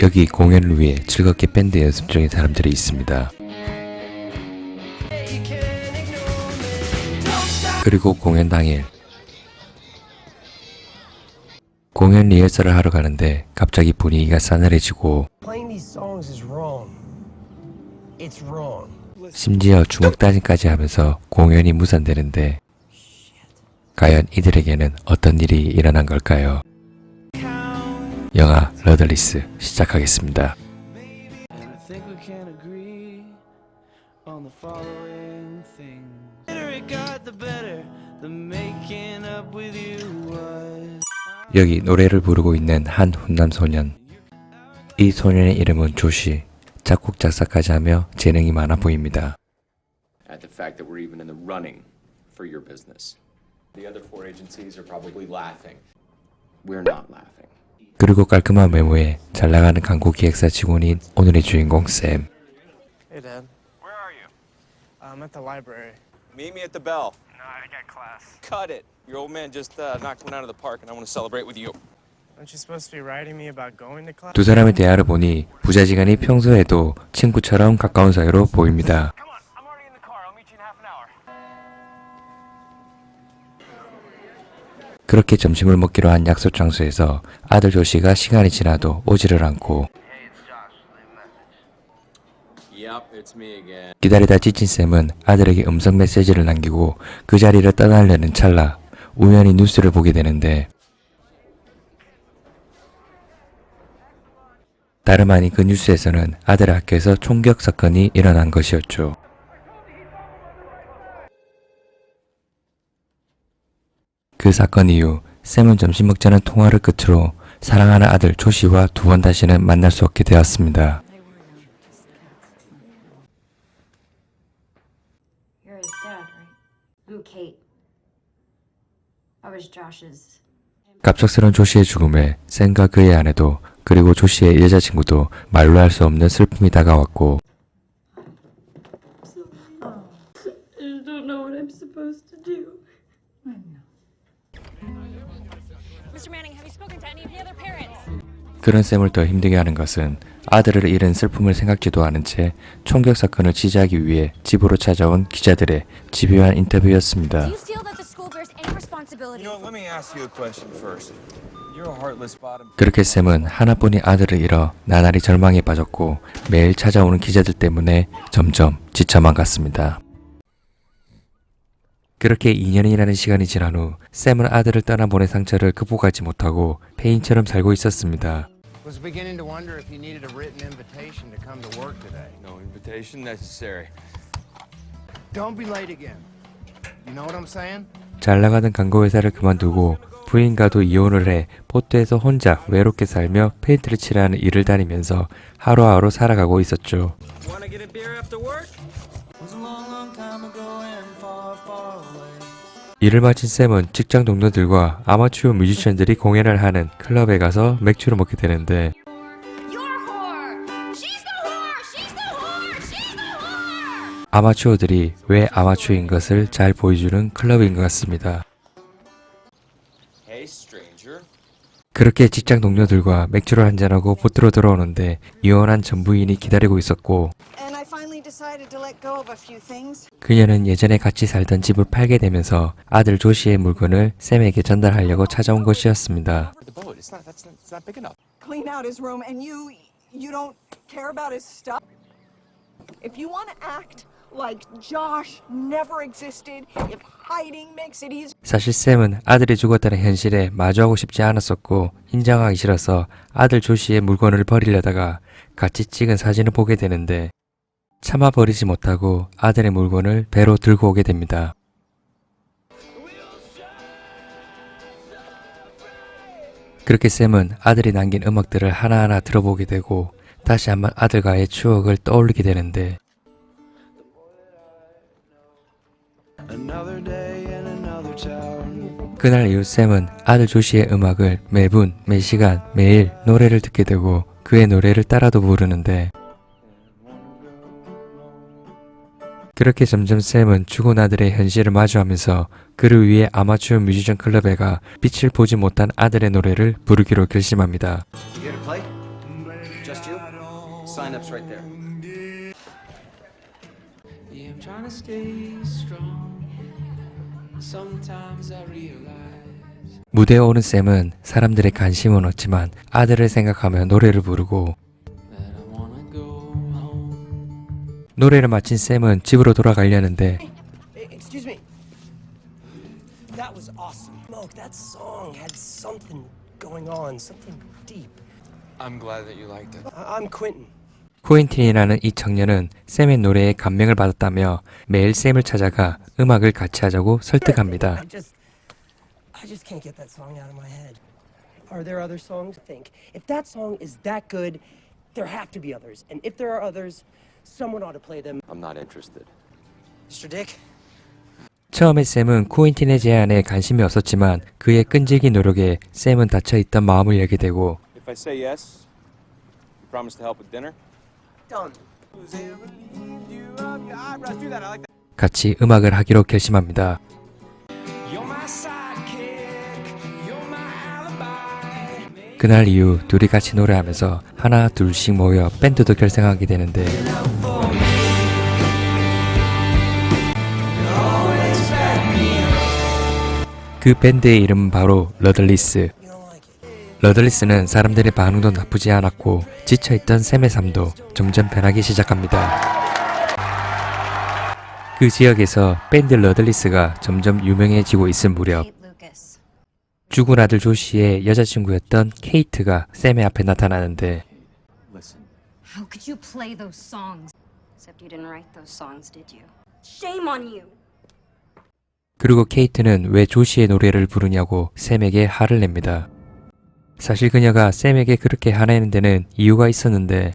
여기 공연을 위해 즐겁게 밴드 연습 중인 사람들이 있습니다. 그리고 공연 당일 공연 리허설을 하러 가는데 갑자기 분위기가 싸늘해지고. 심지어 주먹 다짐까지 하면서 공연이 무산되는데 과연 이들에게는 어떤 일이 일어난 걸까요? 영화 러들리스 시작하겠습니다. 여기 노래를 부르고 있는 한 훈남 소년. 이 소년의 이름은 조시. 작곡 작사까지 하며 재능이 많아 보입니다. 그리고 깔끔한 외모에 잘 나가는 광고 기획사 직원인 오늘의 주인공 샘. Hey, Dad. Where are you? I'm at the library. Meet me at the bell. No, I got class. Cut it. Your old man just uh, knocked one out of the park, and I want to celebrate with you. Aren't you supposed to be writing me about going to class? 두 사람의 대화를 보니 부자지간이 평소에도 친구처럼 가까운 사이로 보입니다. 그렇게 점심을 먹기로 한 약속 장소에서 아들 조시가 시간이 지나도 오지를 않고. 기다리다 지친 샘은 아들에게 음성 메시지를 남기고 그 자리를 떠나려는 찰나 우연히 뉴스를 보게 되는데 다름 아닌 그 뉴스에서는 아들의 학교에서 총격 사건이 일어난 것이었죠. 그 사건 이후 샘은 점심 먹자는 통화를 끝으로 사랑하는 아들 조시와 두 번 다시는 만날 수 없게 되었습니다. You're his dad, right? I'm Kate. I was Josh's. 갑작스런 조시의 죽음에 샘과 그의 아내도 그리고 조시의 여자친구도 말로 할 수 없는 슬픔이 다가왔고 그런 샘을 더 힘들게 하는 것은 아들을 잃은 슬픔을 생각지도 않은 채 총격 사건을 취재하기 위해 집으로 찾아온 기자들의 집요한 인터뷰였습니다. 그렇게 샘은 하나뿐인 아들을 잃어 나날이 절망에 빠졌고 매일 찾아오는 기자들 때문에 점점 지쳐만 갔습니다. 그렇게 2년이라는 시간이 지난 후 샘은 아들을 떠나보낸 상처를 극복하지 못하고 폐인처럼 살고 있었습니다. Was beginning to wonder if you needed a written invitation to come to work today. No invitation necessary. Don't be late again. You know what I'm saying? 잘 나가던 광고 회사를 그만두고 부인과도 이혼을 해 포트에서 혼자 외롭게 살며 페인트를 칠하는 일을 다니면서 하루하루 살아가고 있었죠. Wanna get a beer after work? Was a long, long time ago 일을 마친 샘은 직장 동료들과 아마추어 뮤지션들이 공연을 하는 클럽에 가서 맥주를 먹게 되는데 You're a whore! She's the whore! She's the whore! She's the whore! 아마추어들이 왜 아마추어인 것을 잘 보여주는 클럽인 것 같습니다. Hey, stranger. 그렇게 직장 동료들과 맥주를 한잔하고 보트로 들어오는데 이혼한 전 부인이 기다리고 있었고 그녀는 예전에 같이 살던 집을 팔게 되면서 아들 조시의 물건을 샘에게 전달하려고 찾아온 것이었습니다. The boat. It's not. That's not. It's not big enough. Clean out his room, and you, you don't care about his stuff. If you want to act like Josh never existed, if hiding makes it easy. 사실 샘은 아들이 죽었다는 현실에 마주하고 싶지 않았었고 인정하기 싫어서 아들 조시의 물건을 버리려다가 같이 찍은 사진을 보게 되는데 차마 버리지 못하고 아들의 물건을 배로 들고 오게 됩니다. 그렇게 샘은 아들이 남긴 음악들을 하나하나 들어보게 되고 다시 한번 아들과의 추억을 떠올리게 되는데. 그날 이후 샘은 아들 조시의 음악을 매분, 매시간, 매일 노래를 듣게 되고 그의 노래를 따라도 부르는데 그렇게 점점 샘은 죽은 아들의 현실을 마주하면서 그를 위해 아마추어 뮤지션 클럽에 가 빛을 보지 못한 아들의 노래를 부르기로 결심합니다. 무대에 오른 샘은 사람들의 관심은 없지만 아들을 생각하며 노래를 부르고 노래를 마친 샘은 집으로 돌아가려는데 Excuse me. That was awesome. Smoke, that song had something going on, something deep. I'm glad that you liked it. I- I'm Quentin. 코엔틴이라는 이 청년은 샘의 노래에 감명을 받았다며 매일 샘을 찾아가 음악을 같이 하자고 설득합니다. I just, I just can't get that song out of my head. Are there other songs? Think. If that song is that good, there have to be others. And if there are others, someone ought to play them. I'm not interested. Mr. Dick? 처음에 샘은 코엔틴의 제안에 관심이 없었지만 그의 끈질긴 노력에 샘은 닫혀있던 마음을 열게 되고 If I say yes, you promise to help with dinner? Done. 같이 음악을 하기로 결심합니다. 그날 이후 둘이 같이 노래하면서 하나 둘씩 모여 밴드도 결성하게 되는데 그 밴드의 이름은 바로 러들리스. 러들리스는 사람들의 반응도 나쁘지 않았고 지쳐있던 샘의 삶도 점점 변하기 시작합니다. 그 지역에서 밴드 러들리스가 점점 유명해지고 있을 무렵. 죽은 아들 조시의 여자친구였던 케이트가 샘의 앞에 나타나는데 Listen. How could you play those songs? Except you didn't write those songs, did you? Shame on you! 그리고 케이트는 왜 조시의 노래를 부르냐고 샘에게 화를 냅니다. 사실 그녀가 샘에게 그렇게 화내는 데는 이유가 있었는데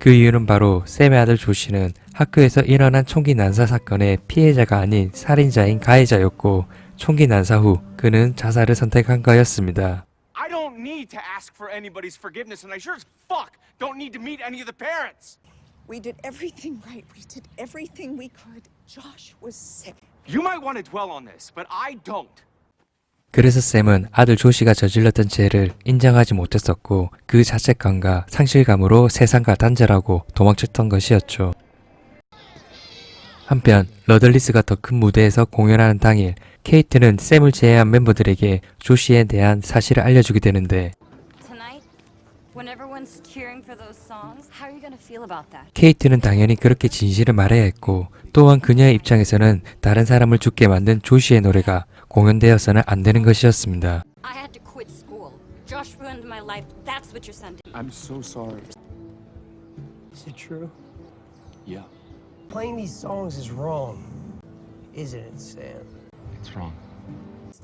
그 이유는 바로 샘의 아들 조시는 학교에서 일어난 총기 난사 사건의 피해자가 아닌 살인자인 가해자였고 총기 난사 후 그는 자살을 선택한 거였습니다. I don't need to ask for anybody's forgiveness, and I sure as fuck don't need to meet any of the parents. We did everything right. We did everything we could. Josh was sick. You might want to dwell on this, but I don't. 그래서 샘은 아들 조시가 저질렀던 죄를 인정하지 못했었고 그 자책감과 상실감으로 세상과 단절하고 도망쳤던 것이었죠. 한편 러들리스가 더 큰 무대에서 공연하는 당일 케이트는 샘을 제외한 멤버들에게 조시에 대한 사실을 알려주게 되는데? 케이트는 당연히 그렇게 진실을 말해야 했고 또한 그녀의 입장에서는 다른 사람을 죽게 만든 조시의 노래가 공연되어서는 안 되는 것이었습니다. I had to quit school. Josh ruined my life. That's what you're sending. I'm so sorry. Is it true? Yeah, Playing these songs is wrong. Isn't it, Sam? it's wrong.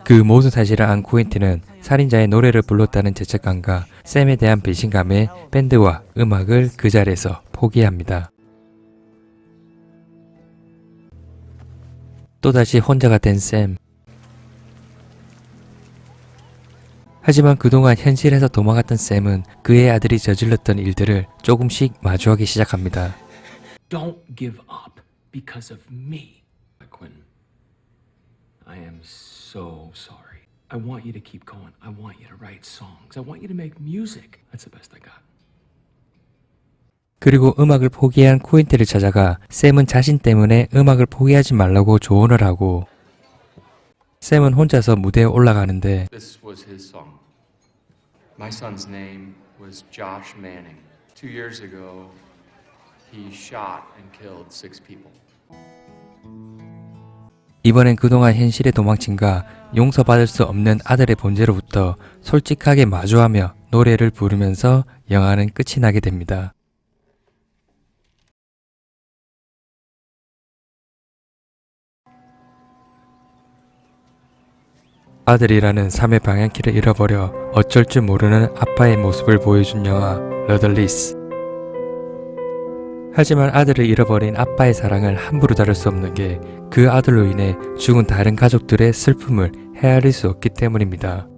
그 모든 사실을 안 코엔틴은 살인자의 노래를 불렀다는 죄책감과 샘에 대한 배신감에 밴드와 음악을 그 자리에서 포기합니다. 또다시 혼자가 된 샘. 하지만 그동안 현실에서 도망갔던 샘은 그의 아들이 저질렀던 일들을 조금씩 마주하기 시작합니다. Don't give up because of me. Quentin, I am so sorry. I want you to keep going. I want you to write songs. I want you to make music. That's the best I got. 그리고 음악을 포기한 코엔틴을 찾아가 샘은 자신 때문에 음악을 포기하지 말라고 조언을 하고 샘은 혼자서 무대에 올라가는데. My son's name was Josh Manning. Two years ago, he shot and killed six people. 이번엔 그동안 현실에 도망친가 용서받을 수 없는 아들의 본질로부터 솔직하게 마주하며 노래를 부르면서 영화는 끝이 나게 됩니다. 아들이라는 삶의 방향키를 잃어버려 어쩔 줄 모르는 아빠의 모습을 보여준 영화 러들리스. 하지만 아들을 잃어버린 아빠의 사랑을 함부로 다룰 수 없는 게 그 아들로 인해 죽은 다른 가족들의 슬픔을 헤아릴 수 없기 때문입니다.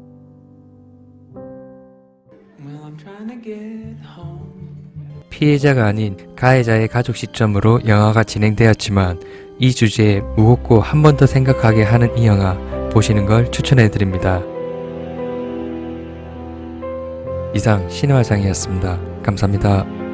피해자가 아닌 가해자의 가족 시점으로 영화가 진행되었지만 이 주제에 무겁고 한 번 더 생각하게 하는 이 영화 보시는 걸 추천해 드립니다. 이상 신화장이었습니다. 감사합니다.